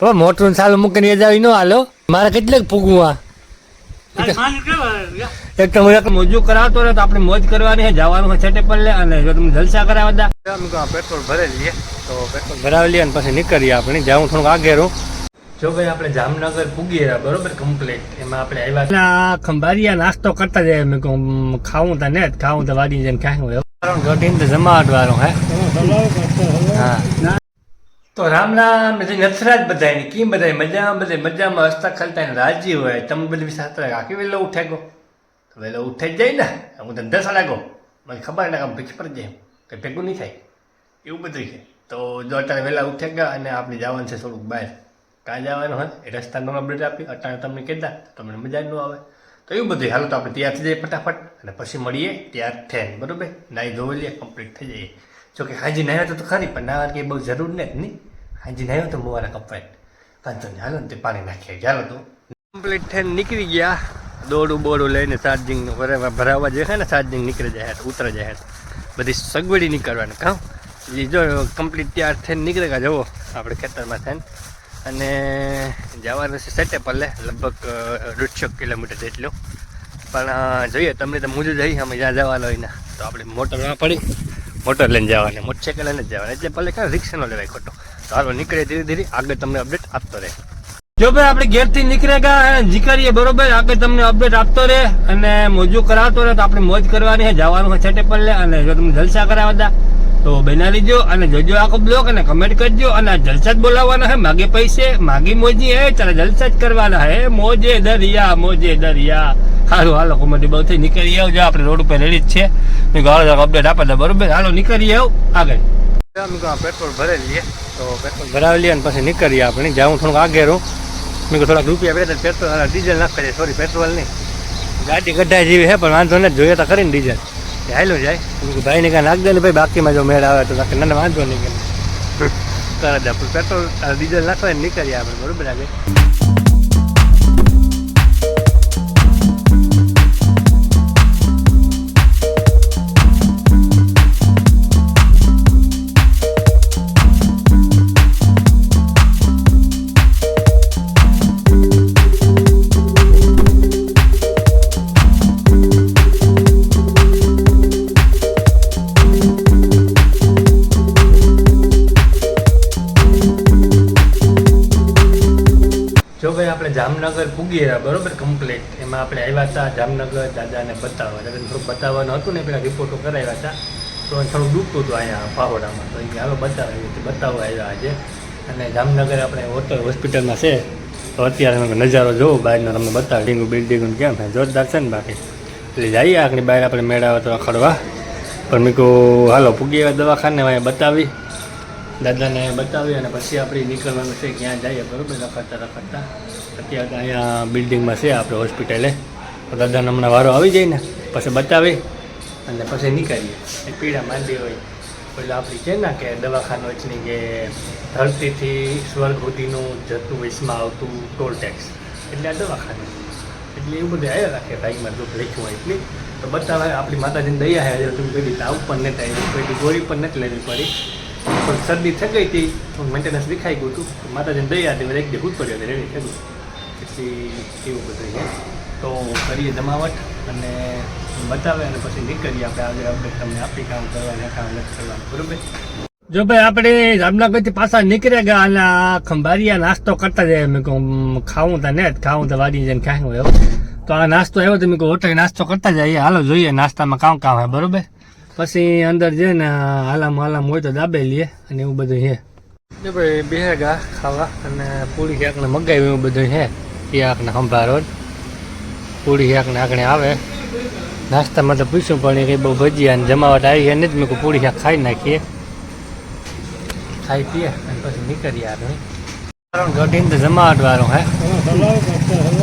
પણ મોટરું ચાલુ મૂકીને એ જાવી ન હાલો. મારે કેટલેક પૂગવું આ? એક તો હું મોજું કરાવતો રહે તો આપણે મોજ કરવાની છે જવાનું છે છેટે પર લે અને જો તમે જલસા કરાવવા દા. પેટ્રોલ ભરાઈ લઈએ તો પેટ્રોલ ભરાવી લઈએ અને પછી નીકળીએ આપણે. જાઉં થોડુંક આગેરું. જો ભાઈ આપણે જામનગર પૂગી રહ્યા બરોબર કમ્પ્લીટ એમાં આપણે આવ્યા ખંભારિયા નાસ્તો કરતા જાય મેં કહું ખાવું તો ને ખાવું તો વાડી જઈને ખાવું તો જમાવટ વાળો હે? હા તો રામ રામ જે નથરાજ બધાય કેમ બધાય મજામાં? બધાય મજામાં હસતા ખલતા ને રાજી હોય. તમે બધી સાથે આખી વહેલો ઉઠે ગો. તો વહેલો ઉઠે જ જાય ને. હું ધંધા દસ ગો મને ખબર ના ભીખ પર જાય. કંઈ ભેગું નહીં થાય. એવું બધું છે. તો જો અત્યારે વહેલા ઉઠે ગયા અને આપણે જવાનું છે થોડુંક બહાર. કાં જવાનું હોય એ રસ્તાનું અપડેટ આપી. અટાણે તમને કહેતા તમને મજા ન આવે. તો એવું બધું. હાલો તો આપણે તૈયાર થઈ જઈએ ફટાફટ. અને પછી મળીએ. ત્યાર થઈને બરોબર? નાહી ધોઈ લઈએ કમ્પ્લીટ થઈ જઈએ. જોકે હાજી નાહ્યા તો ખરી, પણ નાહવાની કે બહુ જરૂર નથી નહીં. હાજી તો મોવાના કપાય કાંતો હાલો તે પાણી નાખીએ. ચાલો તો. કમ્પ્લીટ થઈને નીકળી ગયા. દોડું બોડું લઈને ચાર્જિંગ ભરાવવા જે છે ને ચાર્જિંગ નીકળી જાય ઉતરે જાય બધી સગવડી નીકળવાની. કાં? એ જો કમ્પ્લીટ તૈયાર થઈને નીકળે ગયા જવો આપણે ખેતરમાં થઈને. અને જવાનું છે સેટે પલ્લે લગભગ દોઢસો કિલોમીટર જેટલું. પણ જોઈએ, તમને તો મુજબ જઈ અમે જ્યાં જવાનું હોય ને તો આપણે મોટર ના પડી. મોટર લઈને જવાના મોટરસાઇકલ લઈને જવાના. એટલે પલ્લે કાં રિક્ષાનો લેવાય ખોટો. હાલો નીકળે ધીરે ધીરે, આગળ તમને અપડેટ આપતો રહે. જો ભાઈ આપણે ઘેરથી નીકળેગા ગયા જીકરીએ બરોબર, આગળ તમને અપડેટ આપતો રહે અને મોજું કરાવતો રહે તો આપણે મોજ કરવાની છે જવાનું છે છેટે પર લે અને જો તમે જલસા કરાવવા દા તો બના લીજો અને જોજો આખો બ્લોક અને કમેન્ટ કરજો અને જલસા જ બોલાવવાના હે, માગે પૈસે, માગી મોજી હે, ચાલે જલસા જ કરવાના હે, મોજે દરિયા મોજે દરિયા. હાલો હાલો, કોમેડી બહુ થઈ, નીકળી આવજો આપણે રોડ ઉપર રેડી જ છે. મેં અપડેટ આપે બરોબર, હાલો, નીકળી આવ, આગળ. પેટ્રોલ ભરાઈ લઈએ તો પેટ્રોલ ભરાવી લઈએ અને પછી નીકળીએ આપણે. જાઉં થોડુંક આગે રહું મેં થોડાક રૂપિયા બે પેટ્રોલ ડીઝલ નાખી દે સોરી પેટ્રોલ નહીં. ગાડી ગઢાઈ જેવી છે પણ વાંધો નથી. જોઈએ તો કરીને ડીઝલ હાલો જાય. મેં ભાઈને કાંઈ નાખ દે ને ભાઈ બાકીમાં જો મેળ આવે તો. નાખે ના વાંધો નહીં. કરે દે પેટ્રોલ આ ડીઝલ નાખવા નીકળીએ આપણે. બરોબર આગળ જામનગર રહ્યા બરોબર કમ્પ્લીટ એમાં આપણે આવ્યા હતા જામનગર, દાદાને બતાવવા. દાદાને થોડુંક બતાવવાનું હતું ને, પેલા રિપોર્ટો કરાવ્યા હતા. તો થોડું દુખતું હતું અહીંયા પાહોડામાં તો એ હાલો બતાવી બતાવવા આવ્યા આજે. અને જામનગર આપણે હોટલ, હોસ્પિટલમાં છે. તો અત્યારે અમે નજારો જોવો, બહારનો તમને બતાવી બિલ્ડિંગ કેમ છે? જોરદાર છે ને બાકી. એટલે જઈએ આગળ, બહાર આપણે મેળાવા તો ખડવા. પણ મેં કહું, હાલો પૂગી આવ્યા દવાખાને અહીંયા બતાવી. દાદાને બતાવી અને પછી આપણે નીકળવાનું છે, ક્યાં જઈએ, બરોબર, રખડતા રખડતા. અત્યારે અહીંયા બિલ્ડિંગમાં છે આપણે હોસ્પિટલે. દાદાને હમણાં વારો આવી જાય ને, પછી બતાવી અને પછી નીકળીએ. એ પીડા માંડી હોય. એટલે આપણી છે ને કે દવાખાનો એટલી કે ધરતીથી સ્વર્ગ સુધીનું જતું વિસમાં આવતું ટોલ ટેક્સ. એટલે આ દવાખાનું. એટલે એવું બધું આવ્યા રાખે બાઈકમાં દુઃખ લખ્યું હોય એટલી. તો બતાવે, આપણી માતાજીની દયા હે તમે કઈ તાવ પણ નથી આવી કોઈ ગોળી પણ નથી લેવી પડી. પણ શરદી થઈ ગઈ હતી મેન્ટેનન્સ દેખાઈ ગયું હતું. માતાજીને દયા હતી એક દિવસ પડ્યો હતો, રેડી થઈ ગયું પછી એવું બધું છે. તો કરીએ જમાવટ અને બતાવે અને પછી નીકળીએ આપણે આગળ અપડેટ તમને આપી, કામ કરવાનું કામ નથી કરવાનું, બરોબર? જો ભાઈ, આપણે જામનગરથી પાછા નીકળ્યા ગયા અને આ ખંભારિયા નાસ્તો કરતા જાય મેં કહું ખાવું તો ને ખાવું તો વાડી જઈને ખાવું એવું તો આ નાસ્તો આવ્યો તો મેં કહું, હોટલ નાસ્તો કરતા જઈએ, હાલો, જોઈએ નાસ્તામાં કામ કામ હોય, બરોબર? પછી અંદર છે ને હાલામ હાલામ હોય તો દાબે લઈએ અને એવું બધું છે જો ભાઈ બેગા ખાવા અને પૂરી શાકને મગાવ્યું એવું બધું છે શાકને સંભારો જ. પૂરી શાકને આગળ આવે. નાસ્તામાં તો પૂછ્યું પણ એ કંઈ બહુ ભજીયા અને જમાવટ આવી છે નથી મેં કહું પૂરી શાક ખાઈ નાખીએ. ખાઈ પીએ અને પછી નીકળીએ આપણે. ઘટીને તો જમાવટ વાળું હે.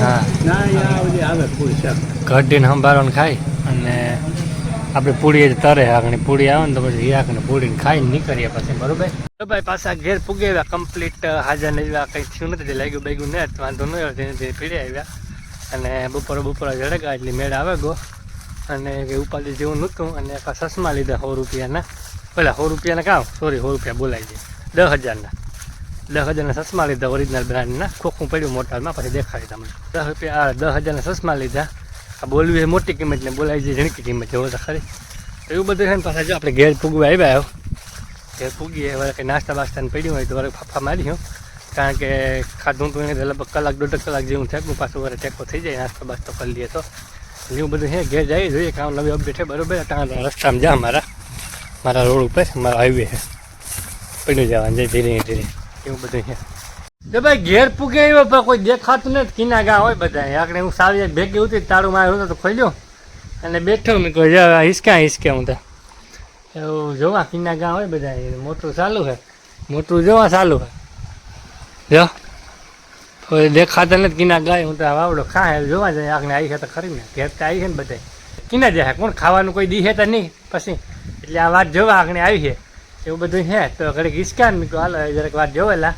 હા. ઘટીને સંભારો ને ખાઈ અને આપણે પૂરી જ તરે આગળ પૂરી આવે ને તો પછી હિયાકને પૂડીને ખાઈને નીકળીએ પછી, બરોબર? ભાઈ પાછા ઘેર પૂગી આવ્યા કમ્પ્લીટ હાજર નહીં કંઈ થયું નથી, લાગ્યું બાગ્યું ને વાંધો નહીં તેને તે પીડે આવ્યા. અને બપોરે બપોરે જડેગા, એટલે મેળ આવે ગો. અને કંઈ ઉપાધિ જેવું નહોતું, અને સસમા લીધા સો રૂપિયાના. પેલા સો રૂપિયાના કામ સોરી સો રૂપિયા બોલાઈ જાય દસ હજારના. દસ હજારના ચશ્મા લીધા ઓરિજિનલ બ્રાન્ડના ખોખું પડ્યું મોટામાં, પછી દેખાડી તમને. દસ રૂપિયા દસ હજારના ચશ્મા લીધા. આ બોલવી એ મોટી કિંમત ને બોલાવી જઈએ ઝીણકી કિંમત જેવો તો ખરી. એવું બધું છે ને પાછા જો આપણે ઘેર પૂગવા આવ્યા આવ્યો ઘેર પૂગીએ વરે કંઈ નાસ્તા બાસ્તાને પડ્યું હોય તો વરે ફાફા માર્યું કારણ કે ખાધું તો એને લગભગ કલાક, દોઢ કલાક જેવું થયું પાછું વરે ટેકો થઈ જાય, નાસ્તો બાસ્તો કરી લઈએ તો. એવું બધું છે, ઘેર જઈએ જોઈએ કામ નવી અપડેટ છે, બરોબર? ત્યાં રસ્તામાં જા મારા. મારા રોડ ઉપર, મારો હાઈવે છે. પડ્યું જવાનું, જાય ધીરે ધીરે. એવું બધું છે. તો ભાઈ ઘેર પૂગે પણ કોઈ દેખાતું નથી. કિના ગા હોય બધા. આકડે હું સારી ભેગી ઉતરી તાળું મારું તો ખોલ્યો અને બેઠો મેં કહ્યું જા, હિસકા, હિસકે હું તો. એવું જોવા કિના ગા હોય બધા. મોટું ચાલુ છે. મોટું જોવા ચાલુ છે. જો. કોઈ દેખાતા નથી કિના ગાય હું તો વાવડો ખા જોવા જાય. આખને આવી છે તો ખરી ને. ઘેર તો આવી છે ને બધા. કિના જાય કોણ ખાવાનું કોઈ દીહે તો નહીં. પછી, એટલે આ વાત જોવા આખને આવી છે. એવું બધું છે. તો ઘડીક હિસકા કહું હાલો, જરાક વાત જોવેલા.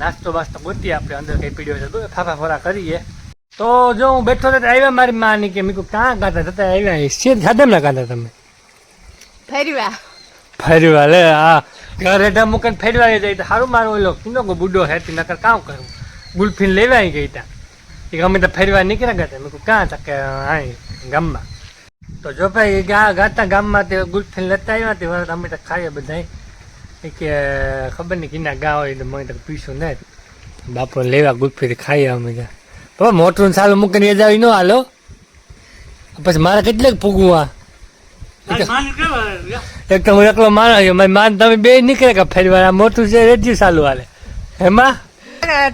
નાસ્તો બાસ્તો ગોતીએ આપણે અંદર કઈ પીડ્યો છે ફાફા ફોરા કરીએ. તો જો હું બેઠો તો આવ્યા મારી માની કે મીકું ક્યાં કાં ગાતા થતા આવ્યા શેર ખાધા ના ગાતા તમે? ફેરવા ફેરવા લે આ ઘરે હેઠા મૂકીને ફેરવા જાય તો સારું મારું ઓલો કિનો કો બુડો હેતી નકર કામ કરું? ગુલ્ફીન લેવા આવી ગઈ તા એ અમે તો ફેરવા નીકળ્યા ગાતા મેં કહું કાં તા કે અહીં ગામમાં? તો જો ભાઈ ગા ગાતા ગામમાં તે ગુલ્ફીન લેતા આવ્યા તે અમે તો ખાઈએ બધા એ કે ખબર નહીં કિના ગા હોય તો મને તો પીશું ને બાપો લેવા ગુલ્ફી ખાઈએ અમે પણ મોટરું ને સાલું મૂકીને એ જાવી ન હાલો પછી મારે કેટલેક પૂગવું આ એક તો હું એકલો માણસ છું. મારી માન તમે બે નીકળે કે ફેરવા આ મોટું છે રેડિયું ચાલુ હાલે એમાં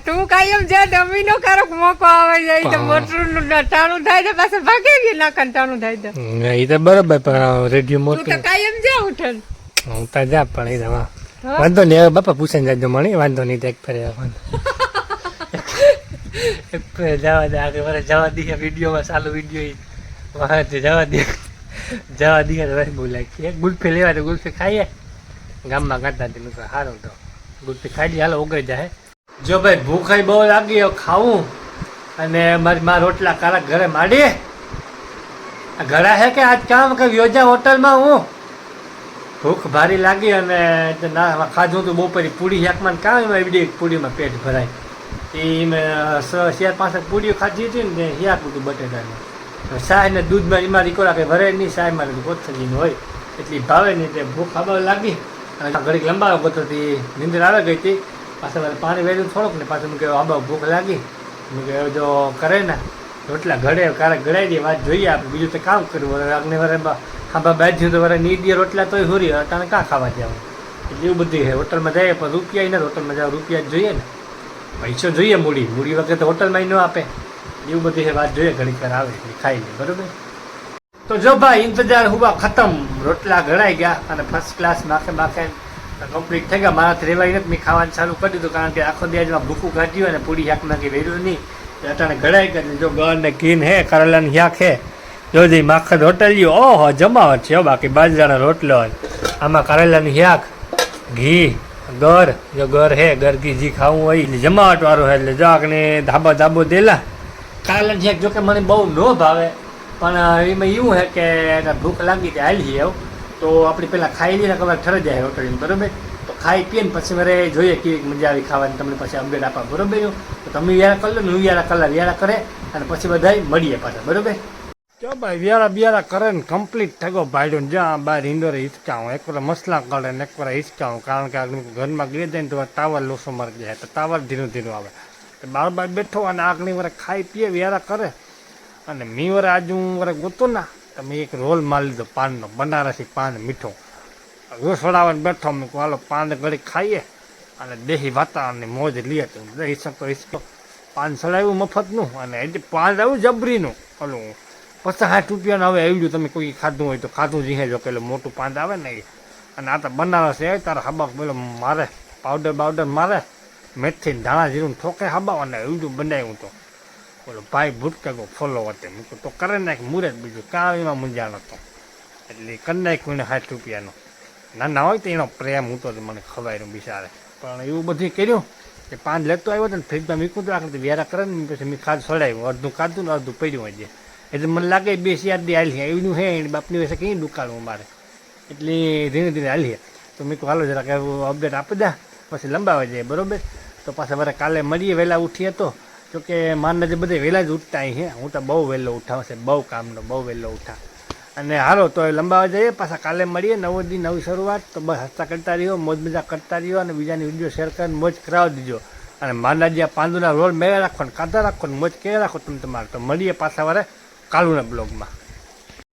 તું કાયમ જે ડમીનો કારક મોકો આવે છે એ તો મોટરું ટાણું થાય છે પાછું ભાગે ગયું નાખન ટાણું થાય તો એ તો બરોબર પણ રેડિયો તું મોટું તો કાયમ જા ઉઠન હું તો જા પણ એ. વાંધો નહીં, હવે બાપા પૂછીને જાજો, મળી વાંધો નહીં તો એક ફરે વાંધો જવા દે આગળ મારે જવા દઈએ વિડીયોમાં ચાલુ વીડિયો વાહ, તે જવા દે. જવા દઈએ તો ભાઈ બોલાય. એક ગુલ્ફી લેવા તો ગુલ્ફી ખાઈએ. ગામમાં ગાતા મેં કહ્યું સારું તો. ગુલ્ફી ખાઈ લઈએ હાલો, ઓગળી જાય. જો ભાઈ, ભૂખાઈ બહુ લાગી ખાવું. અને મારી માં રોટલા કારા ઘરે માંડીએ. ઘડા હે કે આજ કામ કે યોજા હોટલમાં હું? ભૂખ ભારી લાગી અને ના ખાધું તો બપોરે પૂડી શાકમાં કામ એમાં એવડી પૂરીમાં પેટ ભરાય. એ મેં સ- પાસે પૂરીઓ ખાધી હતી ને શાક હતું બટેટાનું. શાહ ને દૂધમાં એમાં રીકોડા કંઈ ભરે નહીં, શાહ મારે કોથળીનું હોય. એટલી ભાવે નહીં તે ભૂખ ખાવા લાગી. અને ઘડીક લંબાવો તે નીંદર આવે ગઈ હતી. પાછા મારે પાણી વેર્યું થોડુંક ને પાછું મેં કહ્યું આબા, ભૂખ લાગી. મેં કહ્યું જો કરે ને રોટલા ઘડે, કારક ઘડાઈ દે, વાત જોઈએ આપણે. બીજું તો કામ કરવું આગને વરે ખાવા બાજુ તો વરે ની દે રોટલા તોય હોરી અટાણે કાં ખાવા જાવ એટલે એવું બધી છે. હોટલમાં જાય પણ રૂપિયા ને હોટલમાં જાવ રૂપિયા જ જોઈએ ને. પૈસો જોઈએ મૂડી. મૂડી વગર તો હોટલમાં ન આપે. એવું બધી છે, વાત જોઈએ, ઘડીક આવે ખાઈ લે, બરોબર? તો જો ભાઈ, ઇંતજાર હુવા ખતમ. રોટલા ઘડાઈ ગયા અને ફર્સ્ટ ક્લાસ માખે માખે કમ્પ્લીટ થઈ ગયા. મારાથી રેવાઈ નથી. મેં ખાવાનું ચાલુ કરી દીધું કારણ કે આખો દિવસમાં ભૂખું કાઢ્યું અને પૂરી શાક નાખી વેર્યું નહીં અટાણે ઘડાઈ ગયા જો ગળ ને ઘીન હે, કરેલાની શાક હે જો જે માખણ હોટલ્યું ઓહો, જમાવટ છે બાકી બાજરાનો રોટલો હોય. આમાં કરેલાની શાક, ઘી, ગર, જો ગર હે, ગર, ઘી ઘી ખાવું હોય, એટલે જમાવટ વાળું હે એટલે જાક ને ધાબા ધાબો દેલા. કરેલાની શાક જોકે મને બહુ ન ભાવે, પણ એમાં એવું હે કે ભૂખ લાગી કે હાલી આવું તો આપણે પહેલાં ખાઈ લઈએ ખબર ઠરે જાય હોટલની બરોબર? તો ખાઈ પીએ ને પછી મારે જોઈએ કેવી મજા આવી ખાવાની, તમને પછી અપડેટ આપવા, બરોબર? તો તમે વ્યારા કરી લો ને હું વ્યારા કલાક વ્યારા કરે, અને પછી બધા મળીએ પાછા, બરોબર? જો ભાઈ, વ્યારા બિયારા કરે ને કમ્પ્લીટ થયો ભાડ્યો જ્યાં બહાર હિચકાવું એક વાર મસલા કરે ને એક વાર હિચકાવું કારણ કે ઘરમાં ગઈ જાય ને તો ટાવર લોસો મારી જાય. તો ટાવર ધીરું ધીરું આવે. તો બાર બાર બેઠો અને આગની વાર ખાઈ પીએ, વ્યારા કરે. અને મી વરે આજુ હું વરે ગોતો ના, તો મેં એક રોલ મારી લીધો, પાનનો, બનારસી પાન મીઠો. ઘોસડાવાને બેઠો, મેં કહું, હાલો, પાન ઘડી ખાઈએ. અને દેહી વાતાવરણની મોજ લઈએ તો દહીં શકો હિસકો પાન સડાવ્યું મફતનું અને એ પાન આવ્યું જબરીનું. ઓલું પચાસ રૂપિયાનું હવે આવ્યું તમે કોઈ ખાધું હોય તો ખાધું જીહે જો પેલું મોટું પાંદ આવે ને અને આ તો બનારસ એ તારા હબાક પેલો મારે પાવડર બાવડર મારે મેથી ધાણા જીરું ઠોકે હબાવ અને એવું બનાવ્યું તો. બોલો ભાઈ ભૂટકે ગો ફોલો હતો મેં કીધું, તો કરે નાખ જ બીજું કાં એમાં મૂંઝાણ હતો એટલે કરી નાખ્યું સાઠ રૂપિયાનો. ના ના હોય તો એનો પ્રેમ હું તો મને ખવાયું બિચારે. પણ એવું બધું કર્યું કે પાન લેતો આવ્યો હતો ને ફ્રીજમાં મીકું તો આખરે વ્યારા કરે ને, પછી મેં ખાધ સડાવ્યું અડધું ખાધું ને અડધું પડ્યું હજી એટલે મને લાગે બે શિયાર દી હાલી એવું હે એની બાપની પાસે કંઈ દુકાળવું મારે એટલે ધીરે ધીરે હાલીએ તો મેં કહું હાલો જરાક અપડેટ આપી દે, પછી લંબાવા જઈએ. બરોબર? તો પાછા મારે કાલે મળીએ, વહેલા ઉઠીએ તો. જોકે મારના જે બધે વહેલા જ ઉઠતા અહીં હું તો બહુ વહેલો ઉઠાવું છે, બહુ કામનો, બહુ વહેલો ઉઠા. અને હાલો, તો લંબાવા જઈએ, પાછા કાલે મળીએ, નવો દી, નવી શરૂઆત. તો બસ હસતા કરતા રહ્યો, મોજ મજા કરતા રહ્યો અને બીજાની વીડિયો શેર કરીને મોજ કરાવી દીજો. અને મારના જે પાંદુના રોલ મેળા રાખો ને કાંતા રાખો ને, મોજ કે રાખો તમે તમારે. તો મળીએ પાછા વારે કાલુના બ્લોગમાં.